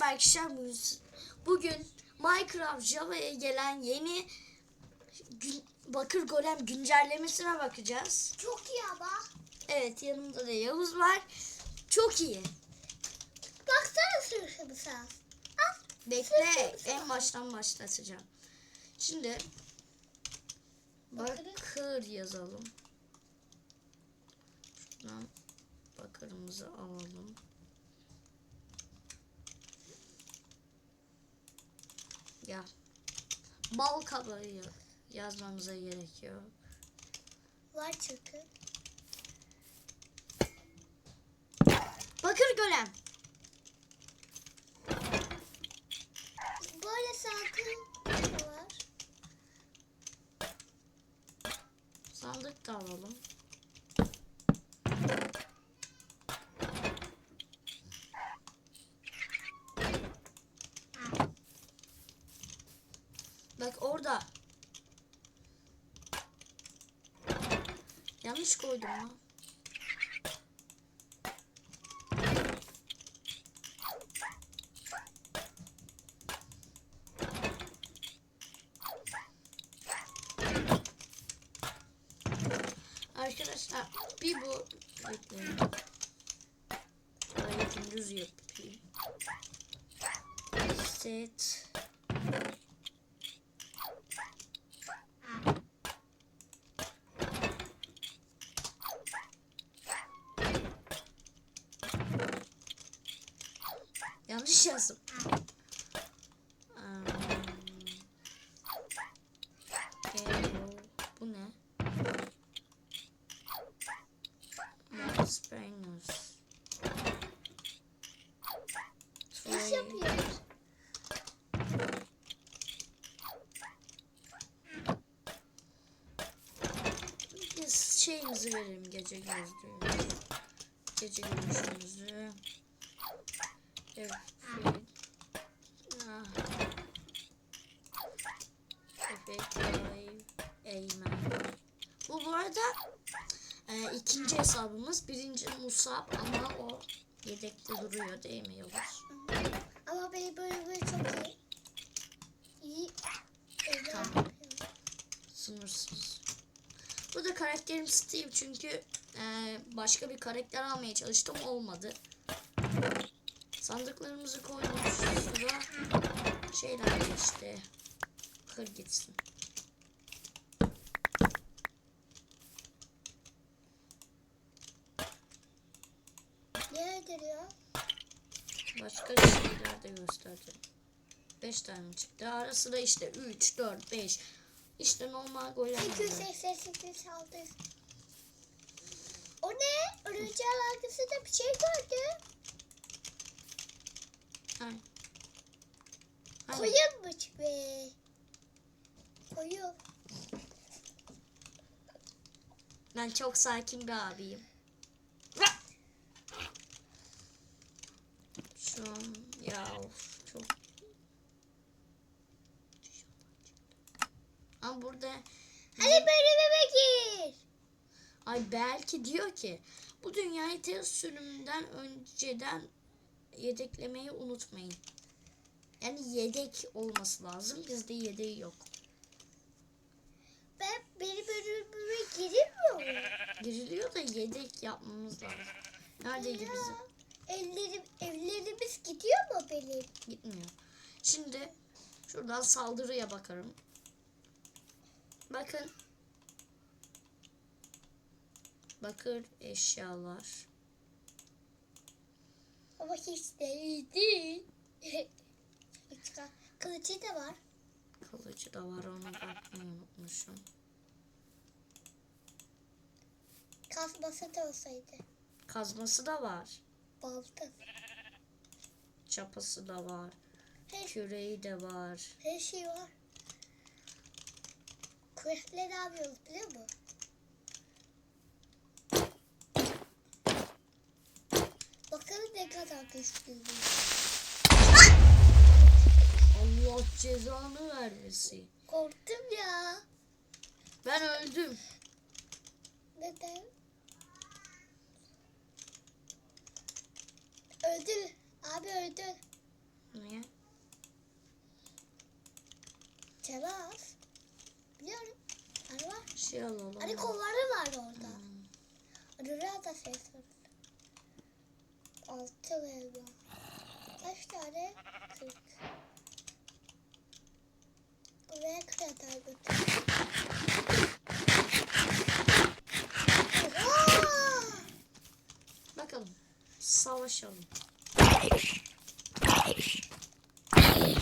Merhaba arkadaşlar. bugün- Minecraft Java'ya gelen yeni gün- bakır golem güncellemesine bakacağız. Çok iyi ama. Evet yanımda da Yavuz var. Çok iyi. Baksana. Al. Bekle en baştan başlatacağım. Şimdi bakır yazalım. Şuradan bakırımızı alalım. Ya bal kabağı ya- yazmamıza gerek yok. Var çünkü. Bakır golem. Böyle sakın var. Sandık da alalım. Bak orada. Yanlış koydum lan. Arkadaşlar bir bu bekleyin. Burayı gündüz yapayım. Set. Yanlış yazdım. Um, bu ne? Max Brainers. İş yapıyoruz. Biz şeyimizi verelim gece gözlüğü. Gece görüşümüzü. Evet. Ah. Efekt Live Eymen. Bu bu arada e, ikinci hesabımız. Birinci Musab ama o yedekte duruyor değil mi Yavuz? Ama benim böyle böyle çok iyi. İyi. Tamam. Sınırsız. Burada karakterim Steve çünkü e, başka bir karakter almaya çalıştım olmadı. Sandıklarımızı koyduk. Sıra şeyler geçti. Kır gitsin. Neredir ya? Başka şeyler de göstereceğim. 5 tane çıktı. Arası da işte 3, 4, 5. İşte normal gibi. 288 aldı. O ne? Örümceğin arkasında bir şey gördüm. Ay. Ay. Koyunmuş be. Koyun. Ben çok sakin bir abiyim. Şu an ya of, çok Ama burada Hadi bölümüme gir. ay belki diyor ki bu dünyayı test sürümünden önceden yedeklemeyi unutmayın. Yani yedek olması lazım. Bizde yedeği yok. Ben benim bölümüme girilmiyor mu? Giriliyor da yedek yapmamız lazım. Neredeydi Ya, bizim? Ellerim, evlerimiz gidiyor mu benim? Gitmiyor. Şimdi şuradan saldırıya bakarım. Bakın. Bakır eşyalar. Ama hiç de iyi değil. Kılıcı da var. Kılıcı da var onu bakmayı unutmuşum. Kasması da olsaydı. Kazması da var. Balta. Çapası da var. Her, Küreği de var. her şey var. Kürekle ne yapıyoruz biliyor musun? Bakalım ne kadar güçlüyüz. Allah cezanı vermesin. Korktum ya. Ben öldüm. Neden? Öldür. Abi öldür. Niye? Çalaz. Var. Şey alalım. Hani kolları var orada. Hmm. Rüya da şey. Altı elma. Kaç tane? Kırk. Buraya kadar götür. Bakalım. Savaşalım.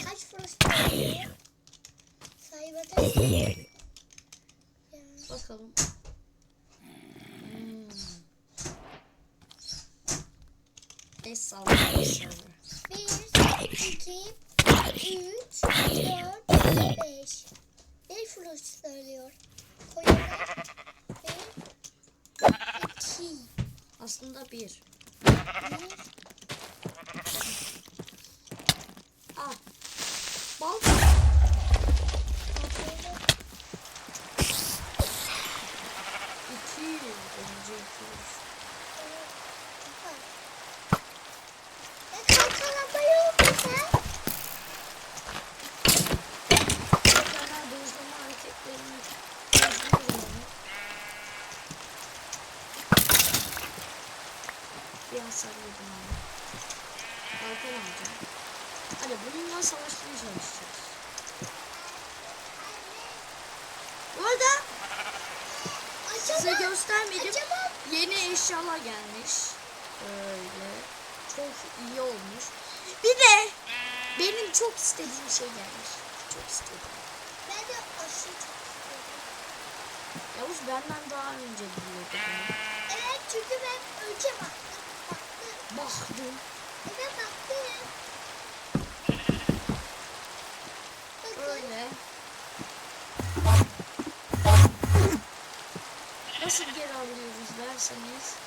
Kaç frost oluyor? Saymadım. 3, 4, 5. Bir fluş söylüyor. Koyalım. 2. Aslında 1. Al. Ah. Balta. Eşyalar gelmiş. Böyle. Çok iyi olmuş. Bir de benim çok istediğim şey gelmiş. Çok istedim. ben de aşı çok istiyorum. Yavuz benden daha önce biliyordu. Evet çünkü ben önce baktım. Baktım. Baktım. Evet baktım. Bakın. Öyle. Nasıl geri alıyoruz derseniz.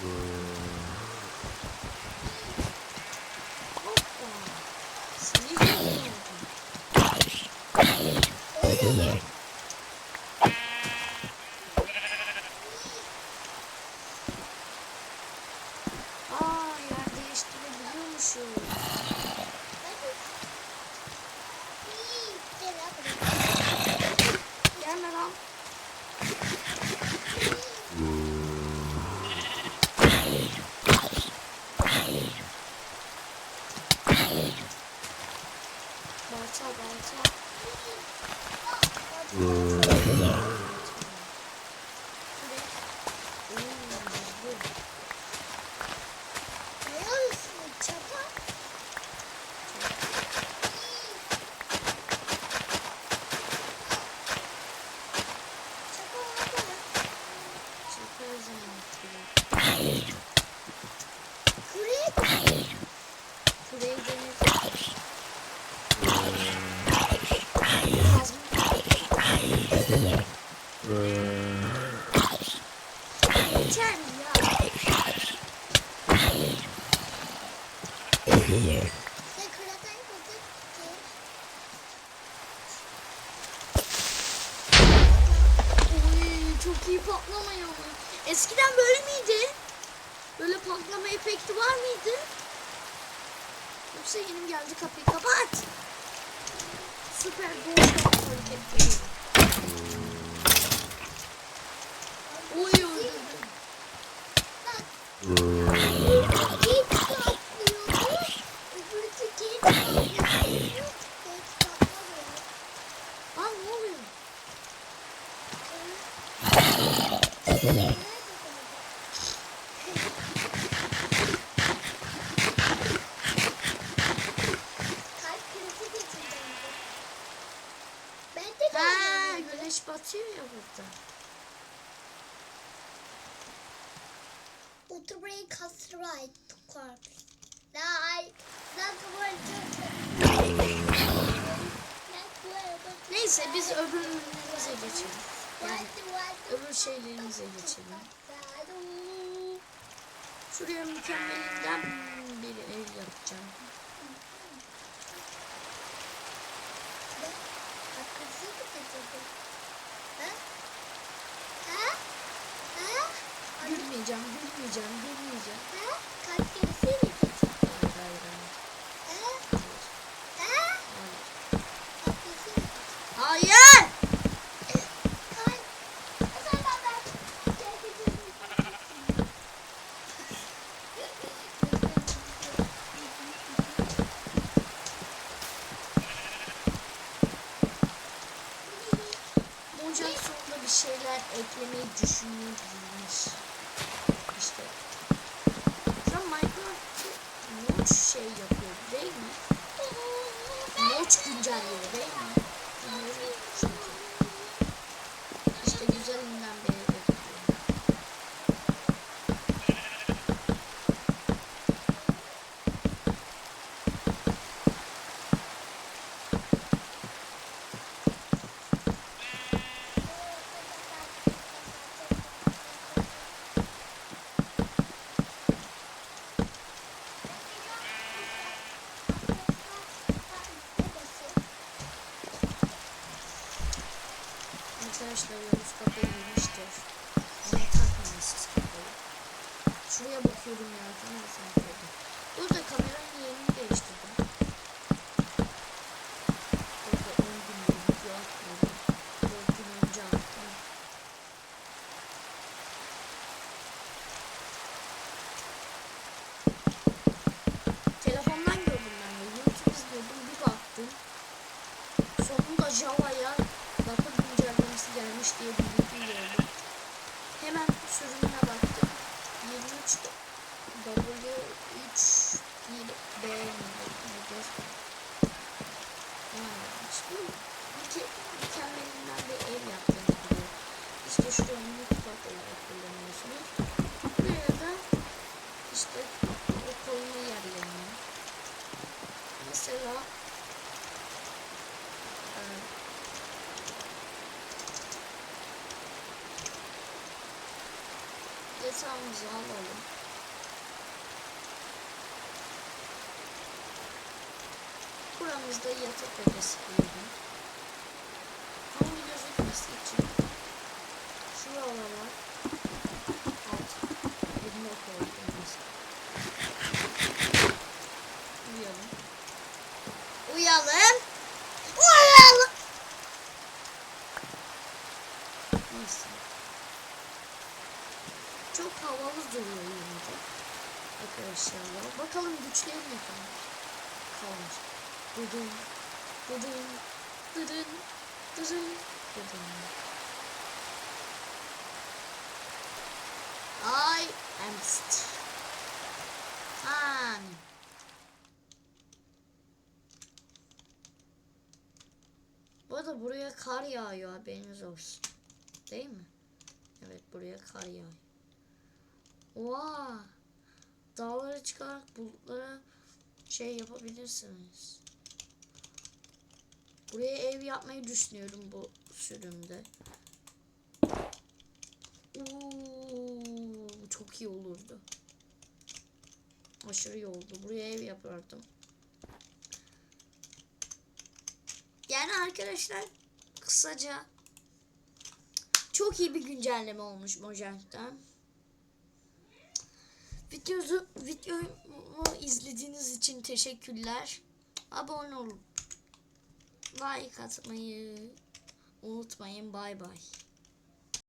Hoppa. Seni görüyorum. Aa yer değiştirebiliyormuşuz. Gelme lan. Balta balta. Çok her zaman Şurayı denedim. Yeter ya. Oy, çok iyi patlama ya. Eskiden böyle miydi? Böyle patlama efekti var mıydı? Yoksa yeni mi geldi kapıyı kapat. Süper gol hareketleri. Oy öldürdüm. Lan ne oluyor? Kalp krizi geçirdim. Ben de Ha, geldim. güneş batıyor ya burada. Utbrain Castrite Corpse. Nein, das wollte Neyse biz öbür ürünlerimize geçelim. Yani öbür şeylerimize geçelim. Şuraya mükemmelinden bir ev yapacağım. Gülmeyeceğim, gülmeyeceğim, gülmeyeceğim. Hayır, hayır, hayır. Hayır! Mocak sonunda bir şeyler eklemeyi düşünüyormuş. İşte. Şu an Minecraft Notch şey yapıyor değil mi? Notch güncelliyor değil mi? Biliyorum çünkü. İşte güzelinden bir ev yapıyor. Arkadaşlar Yavuz kafayı yemiştir. Ona takmayın siz. Şuraya bakıyorum ya. Tamam sen. Burada kameranın yerini değiştirdim. Burada 10 gün video atmadım. 4 gün önce attım. Telefondan gördüm ben de. YouTube izliyordum. Bir baktım. Sonunda Java'ya bakım güncellemesi gelmiş diye bir bilgi gördüm. Hemen sürümüne baktım. 23 W3 B nedir? İşte mükemmelinden bir ev yaptım diyor. İşte şuraya mutfak olarak kullanıyorsunuz. Buraya da işte o koyma yerlerini. Mesela e, yatağımızı alalım. Buramızda yatak odası koyalım. Ama gözükmesi için şuralara alt eline koyduğumuz uyalım. Uyalım. Uyalım. Neyse. Çok havalı duruyor yine de. Arkadaşlar ya. Bakalım güçleri ne kadar kalmış. Dudun, dudun, dudun, dudun, dudun. I am st. An. Bu arada buraya kar yağıyor haberiniz olsun. Değil mi? Evet buraya kar yağıyor. Oha! Dağlara çıkarak bulutlara şey yapabilirsiniz. Buraya ev yapmayı düşünüyorum bu sürümde. Oo, çok iyi olurdu. Aşırı iyi oldu. Buraya ev yapardım. Yani arkadaşlar kısaca çok iyi bir güncelleme olmuş Mojang'dan. Videoyu, videomu izlediğiniz için teşekkürler. Abone olun. Like atmayı unutmayın. Bay bay.